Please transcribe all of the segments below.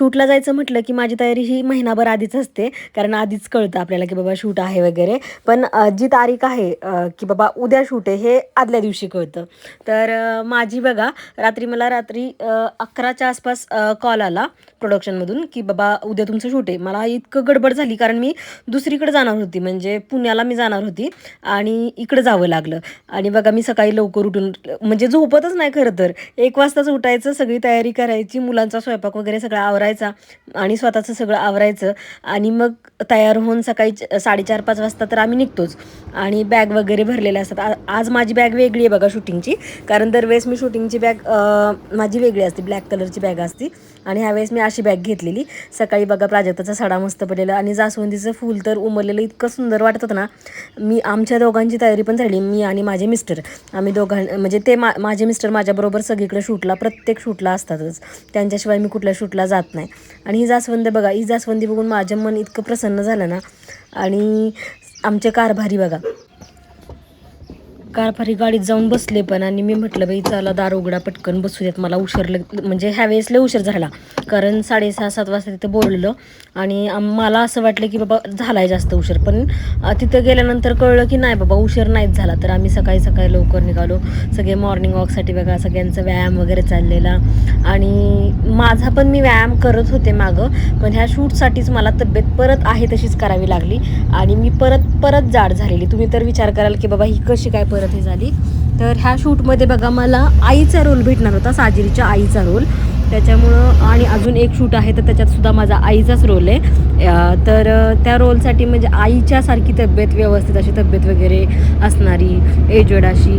शूटला जायचं म्हटलं की माझी तयारी ही महिनाभर आधीच असते. कारण आधीच कळतं आपल्याला की बाबा शूट आहे वगैरे. पण जी तारीख आहे की बाबा उद्या शूट आहे हे आदल्या दिवशी कळतं. तर माझी बघा रात्री मला रात्री अकराच्या आसपास कॉल आला प्रोडक्शनमधून की बाबा उद्या तुमचं शूट आहे. मला इतकं गडबड झाली कारण मी दुसरीकडे जाणार होती. म्हणजे पुण्याला मी जाणार होती आणि इकडं जावं लागलं. आणि बघा मी सकाळी लवकर उठून म्हणजे झोपतच नाही खरं तर. एक वाजताच उठायचं सगळी तयारी करायची मुलांचा स्वयंपाक वगैरे सगळं आवरायचा. आणि स्वतःचं सगळं आवरायचं आणि मग तयार होऊन सकाळी साडेचार पाच वाजता तर आम्ही निघतोच. आणि बॅग वगैरे भरलेल्या असतात. आज माझी बॅग वेगळी आहे बघा शूटिंगची कारण दरवेळेस मी शूटिंगची बॅग माझी वेगळी असते. ब्लॅक कलरची बॅग असती. आणि ह्यावेळेस मी अशी बॅग घेतलेली. सकाळी बघा प्राजक्ताचा सडा मस्त पडलेला आणि जास्वंदीचं फूल तर उमरलेलं इतकं सुंदर वाटत होतं ना. मी आमच्या दोघांची तयारी पण झाली मी आणि माझे मिस्टर आम्ही दोघां म्हणजे ते मा माझे मिस्टर माझ्याबरोबर सगळीकडे शूटला प्रत्येक शूटला असतातच. त्यांच्याशिवाय मी कुठल्या शूटला जात नाही. आणि ही जास्वंद बघा ही जास्वंदी बघून माझं मन इतकं प्रसन्न झालं ना. आणि आमचे कारभारी बघा कारभारी गाडीत जाऊन बसले पण आणि मी म्हटलं बाई चला दार उघडा पटकन बसू देत मला उशीर लग म्हणजे ह्या लय उशीर झाला. कारण साडेसहा सात वाजता तिथं बोललेलं आणि मला असं वाटलं की बाबा झाला आहे जास्त उशीर. पण तिथं गेल्यानंतर कळलं की नाही बाबा उशीर नाहीच झाला. तर आम्ही सकाळी सकाळी लवकर निघालो. सगळे मॉर्निंग वॉकसाठी बघा सगळ्यांचा व्यायाम वगैरे चाललेला. आणि माझा पण मी व्यायाम करत होते मागं. पण ह्या शूटसाठीच मला तब्येत परत आहे तशीच करावी लागली. आणि मी परत परत जाड झालेली. तुम्ही तर विचार कराल की बाबा ही कशी काय परत ही झाली? तर ह्या शूटमध्ये बघा मला आईचा रोल भेटणार होता साजिरीच्या आईचा रोल त्याच्यामुळं आणि अजून एक शूट आहे तर त्याच्यात सुद्धा माझा आईचाच रोल आहे. तर त्या रोलसाठी म्हणजे आईच्या सारखी तब्येत व्यवस्थित अशी तब्येत वगैरे असणारी एजेड अशी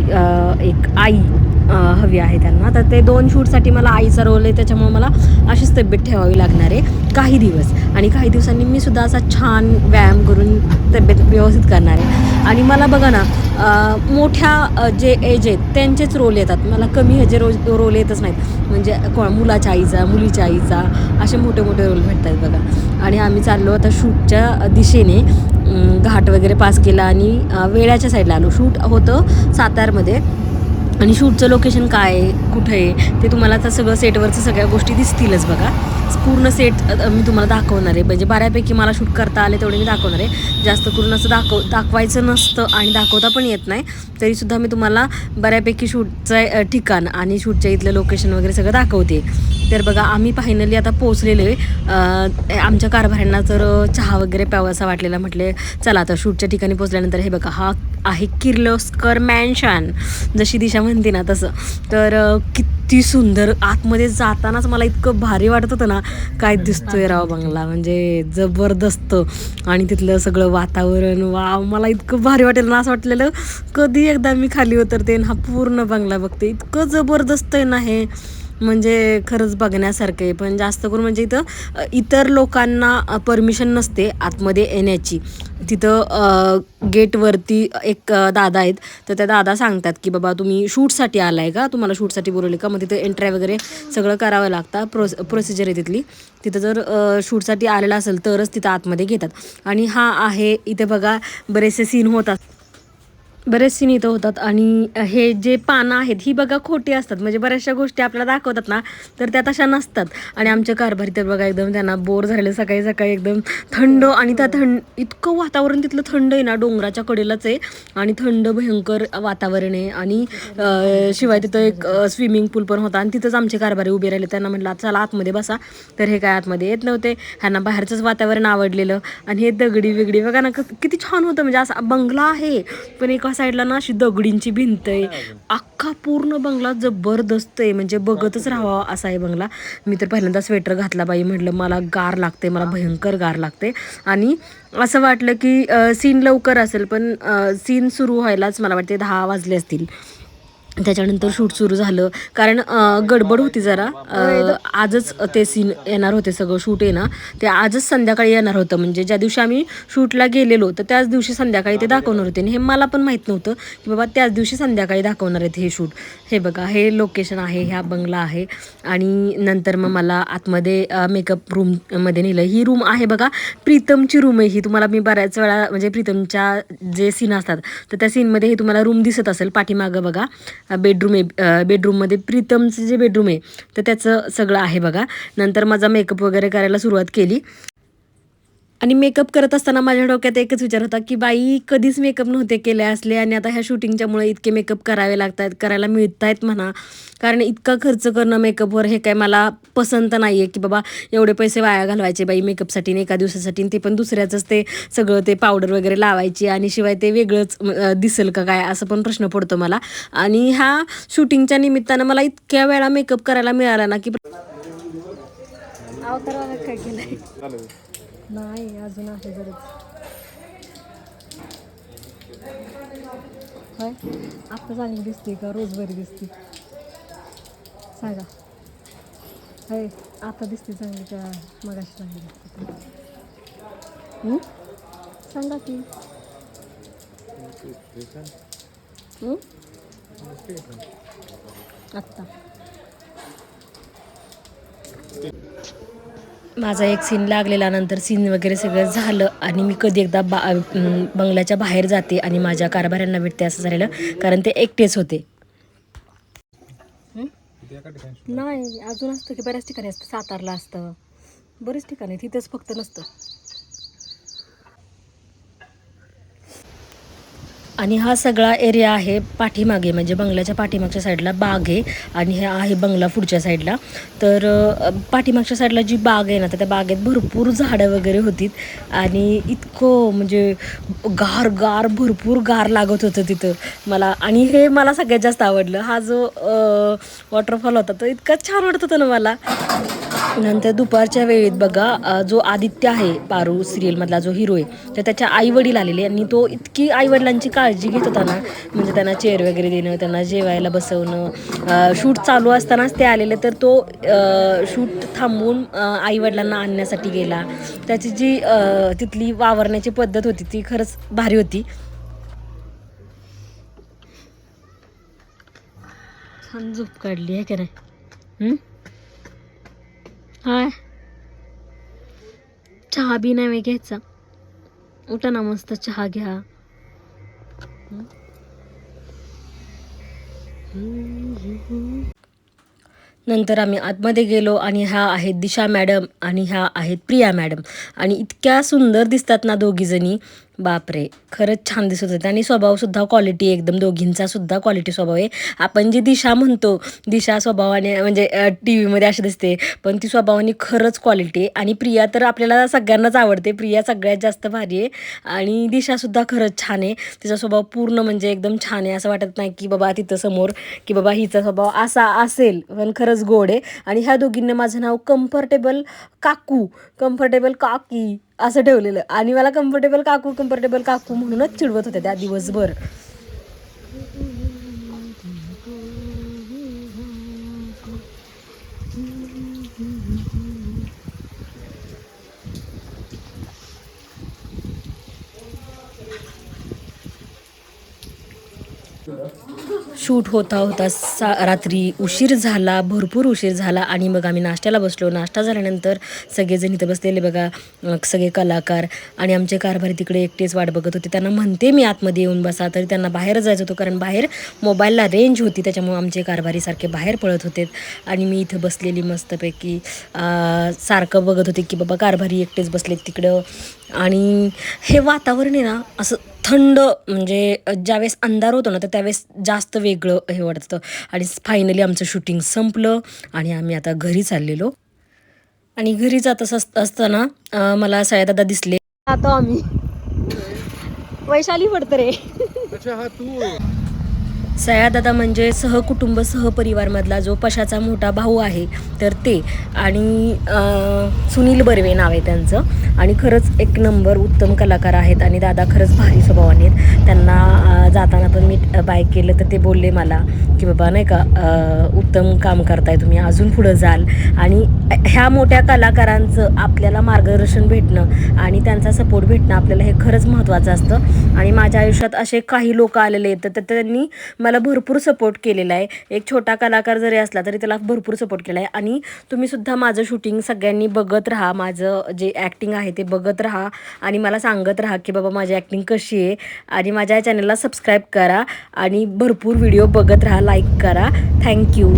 एक आई. हवी आहे त्यांना. तर ते दोन शूटसाठी मला आईचा रोल आहे त्याच्यामुळे मला अशीच तब्येत ठेवावी लागणार आहे. काही दिवस. आणि काही दिवसांनी मी सुद्धा असा छान व्यायाम करून तब्येत व्यवस्थित करणार आहे. आणि मला बघा ना मोठ्या जे एज आहेत त्यांचेच रोल येतात. मला कमी ह्याचे रोज रोल येतच नाहीत. म्हणजे को मुलाच्या आईचा मुलीच्या आईचा असे मोठे मोठे रोल भेटतात बघा. आणि आम्ही चाललो आता शूटच्या दिशेने. घाट वगैरे पास केला आणि अं, वेळाच्या साईडला आलो. शूट होतं सातारमध्ये. आणि शूटचं लोकेशन काय आहे? कुठं आहे? ते तुम्हाला आता सगळं सेटवरचं सगळ्या गोष्टी दिसतीलच बघा. पूर्ण सेट मी तुम्हाला दाखवणार आहे. म्हणजे बऱ्यापैकी मला शूट करता आले तेवढे मी दाखवणार आहे. जास्त करून असं दाखव दाखवायचं नसतं आणि दाखवता पण येत नाही. तरीसुद्धा मी तुम्हाला बऱ्यापैकी शूटचं ठिकाण आणि शूटच्या इथलं लोकेशन वगैरे सगळं दाखवते. तर बघा आम्ही फायनली आता पोचलेलो आहे. आमच्या कारभाऱ्यांना जर चहा वगैरे प्यावासा वाटलेला म्हटले चला आता शूटच्या ठिकाणी पोचल्यानंतर हे बघा हा आहे किर्लोस्कर मॅन्शन जशी दिशा म्हणते ना तसं. तर किती सुंदर आतमध्ये जातानाच मला इतकं भारी वाटत होतं ना. काय दिसतोय राव बंगला म्हणजे जबरदस्त. आणि तिथलं सगळं वातावरण वा मला इतकं भारी वाटेल ना असं वाटलेलं. कधी एकदा मी खाली उतरते ना हा पूर्ण बंगला बघते. इतकं जबरदस्त आहे ना हे. म्हणजे खरंच बघण्यासारखं आहे. पण जास्त करून म्हणजे इथं इतर लोकांना परमिशन नसते आतमध्ये येण्याची. तिथं गेटवरती एक दादा आहेत. तर त्या दादा सांगतात की बाबा तुम्ही शूटसाठी आलाय का? तुम्हाला शूटसाठी बोलवले का? मग तिथं एंट्री वगैरे सगळं करावं लागतं. प्रोस प्रोसिजर आहे तिथली. तिथं जर शूटसाठी आलेला असेल तरच तिथं आतमध्ये घेतात. आणि हा आहे इथे बघा बरेचसे सीन होतात. बरेच सीन इथं होतात आणि हे जे पानं आहेत ही बघा खोटी असतात. म्हणजे बऱ्याचशा गोष्टी आपल्याला दाखवतात ना तर त्या तशा नसतात. आणि आमच्या कारभारी तर बघा एकदम त्यांना बोर झालेलं सकाळी सकाळी एकदम थंड आणि त्या थंड इतकं वातावरण तिथलं थंड आहे ना डोंगराच्या कडेलाच आहे. आणि थंड भयंकर वातावरण आहे. आणि शिवाय तिथं एक स्विमिंग पूल पण होता. आणि तिथंच आमचे कारभारी उभे राहिले. त्यांना म्हटलं चला आतमध्ये बसा. तर हे काय आतमध्ये येत नव्हते. ह्यांना बाहेरचंच वातावरण आवडलेलं. आणि हे दगडी वेगडी बघा ना क- किती छान होतं. म्हणजे असा बंगला आहे पण एक साईडला ना अशी दगडींची भिंत आहे. अख्खा पूर्ण बंगला जबरदस्त आहे. म्हणजे बघतच राहावा असा आहे बंगला. मी तर पहिल्यांदा स्वेटर घातला बाई. म्हटलं मला गार लागते मला भयंकर गार लागते. आणि असं वाटलं की सीन लवकर असेल पण सीन सुरू व्हायलाच मला वाटते दहा वाजले असतील. त्याच्यानंतर शूट सुरू झालं. कारण गडबड होती जरा. आजच ते सीन येणार होते सगळं शूट आहे ना. ते आजच संध्याकाळी येणार होतं. म्हणजे ज्या दिवशी आम्ही शूटला गेलेलो तर त्याच दिवशी संध्याकाळी ते दाखवणार होते. आणि हे मला पण माहीत नव्हतं की बाबा त्याच दिवशी संध्याकाळी दाखवणार आहेत हे शूट. हे बघा हे लोकेशन आहे ह्या बंगला आहे. आणि नंतर मग मला आतमध्ये मेकअप रूममध्ये नेलं. ही रूम आहे बघा प्रीतमची रूम आहे ही. तुम्हाला मी बऱ्याच वेळा म्हणजे प्रीतमच्या जे सीन असतात तर त्या सीनमध्ये हे तुम्हाला रूम दिसत असेल. पाठीमागं बघा. बेडरूम आहे बेडरूममध्ये प्रीतमचं जे बेडरूम आहे तर त्याचं सगळं आहे बघा. नंतर माझा मेकअप वगैरे करायला सुरुवात केली. आणि मेकअप करत असताना माझ्या डोक्यात एकच विचार होता की बाई कधीच मेकअप नव्हते केले असले आणि आता ह्या शूटिंगच्यामुळे इतके मेकअप करावे लागत आहेत करायला मिळत आहेत म्हणा. कारण इतका खर्च करणं मेकअपवर हे काय मला पसंत नाही आहे की बाबा एवढे पैसे वाया घालवायचे बाई मेकअपसाठी एका दिवसासाठी ते पण दुसऱ्याचंच ते सगळं ते पावडर वगैरे लावायची आणि शिवाय ते वेगळंच दिसेल का काय असं पण प्रश्न पडतो मला. आणि ह्या शूटिंगच्या निमित्तानं मला इतक्या वेळा मेकअप करायला मिळाला ना की नाही अजून आहे बरंच होय? आत्ता चांगली दिसते का? रोज बरी दिसते. सांगा. होय आता दिसते चांगली का? मगाशी चांगली दिसते सांगा की. आत्ता. माझा एक सीन लागलेला नंतर सीन वगैरे सगळं झालं आणि मी कधी एकदा बा बंगल्याच्या बाहेर जाते आणि माझ्या कारभाऱ्यांना भेटते असं झालेलं कारण ते एकटेच होते. नाही अजून असतं की बऱ्याच ठिकाणी असतं सातारला असतं. बरेच ठिकाणी तिथंच फक्त नसतं. आणि हा सगळा एरिया आहे पाठीमागे म्हणजे बंगल्याच्या पाठीमागच्या साईडला बाग आहे आणि हे आहे बंगला पुढच्या साईडला तर पाठीमागच्या साईडला जी बाग आहे ना तर त्या बागेत भरपूर झाडं वगैरे होती आणि इतकं म्हणजे गार गार भरपूर गार लागत होतं तिथं मला. आणि हे मला सगळ्यात जास्त आवडलं. हा जो वॉटरफॉल होता तो इतका छान वाटत होता ना मला. नंतर दुपारच्या वेळेत बघा जो आदित्य आहे पारू सिरियलमधला जो हिरो आहे तर त्याच्या आईवडील आलेले आणि तो इतकी आईवडिलांची काळ काळजी घेत होता ना. म्हणजे त्यांना चेअर वगैरे देणं त्यांना जेवायला बसवणं शूट चालू असतानाच ते आलेले. तर तो शूट थांबवून आई वडिलांना आणण्यासाठी गेला. त्याची जी तिथली वावरण्याची पद्धत होती ती खरंच भारी होती. छान झोप काढली आहे का नाही? हाय. चहा बी नाही घ्यायचा. उठा ना मस्त चहा घ्या. नंतर आम्ही आतमध्ये गेलो आणि ह्या आहेत दिशा मॅडम आणि ह्या आहेत प्रिया मॅडम. आणि इतक्या सुंदर दिसतात ना दोघीजणी. बापरे खरंच छान दिसत होते. आणि स्वभावसुद्धा क्वालिटी एकदम. दोघींचा सुद्धा क्वालिटी स्वभाव आहे. आपण जी दिशा म्हणतो दिशा स्वभावाने म्हणजे टी व्हीमध्ये अशी दिसते पण ती स्वभावाने खरंच क्वालिटी आहे. आणि प्रिया तर आपल्याला सगळ्यांनाच आवडते. प्रिया सगळ्यात जास्त भारी आहे. आणि दिशासुद्धा खरंच छान आहे. तिचा स्वभाव पूर्ण म्हणजे एकदम छान आहे. असं वाटत नाही की बाबा तिथं समोर की बाबा हिचा स्वभाव असा असेल पण खरंच गोड आहे. आणि ह्या दोघींना माझं नाव कम्फर्टेबल काकू. कम्फर्टेबल काकी. असं ठेवलेलं. आणि मला कम्फर्टेबल काकू कम्फर्टेबल काकू म्हणूनच चिडवत होत्या त्या दिवसभर. शूट होता होता सा रात्री उशीर झाला भरपूर उशीर झाला आणि मग आम्ही नाश्त्याला बसलो. नाश्ता झाल्यानंतर सगळेजण इथं बसलेले बघा सगळे कलाकार आणि आमचे कारभारी तिकडे एकटेच वाट बघत होते. त्यांना म्हणते मी आतमध्ये येऊन बसा तरी त्यांना बाहेर जायचं होतं कारण बाहेर मोबाईलला रेंज होती त्याच्यामुळे आमचे कारभारी सारखे बाहेर पळत होते. आणि मी इथं बसलेली मस्तपैकी सारखं बघत होते की बाबा कारभारी एकटेच बसलेत तिकडं. आणि हे वातावरण आहे ना असं थंड म्हणजे ज्यावेळेस अंधार होतो ना तर त्यावेळेस जास्त वेगळं हे वाटतं. आणि फायनली आमचं शूटिंग संपलं आणि आम्ही आता घरी चाललेलो. आणि घरी जात अस असताना मला सयादादा दिसले. आता आम्ही. वैशाली पडतं रे. अच्छा हा तू. सयादादा म्हणजे सहकुटुंब सहपरिवारमधला जो पशाचा मोठा भाऊ आहे तर ते. आणि सुनील बर्वे नाव आहे त्यांचं. आणि खरंच एक नंबर उत्तम कलाकार आहेत आणि दादा खरंच भारी स्वभावाने आहेत. त्यांना जाताना पण मी बाय केलं तर ते बोलले मला की बाबा नाही का उत्तम काम करताय तुम्ही अजून पुढं जाल. आणि ह्या मोठ्या कलाकारांचं आपल्याला मार्गदर्शन भेटणं आणि त्यांचा सपोर्ट भेटणं आपल्याला हे खरंच महत्त्वाचं असतं. आणि माझ्या आयुष्यात असे काही लोक आलेले आहेत तर त्यांनी मला भरपूर सपोर्ट केलेला आहे. एक छोटा कलाकार जरी असला तरी त्याला भरपूर सपोर्ट केला आहे. आणि तुम्हीसुद्धा माझं शूटिंग सगळ्यांनी बघत राहा माझं जे ॲक्टिंग आहे ते बघत राहा आणि मला सांगत राहा की बाबा माझी ॲक्टिंग कशी आहे? आणि माझ्या चॅनलला सबस्क्राईब करा. आणि भरपूर व्हिडिओ बघत राहा लाईक करा. थँक्यू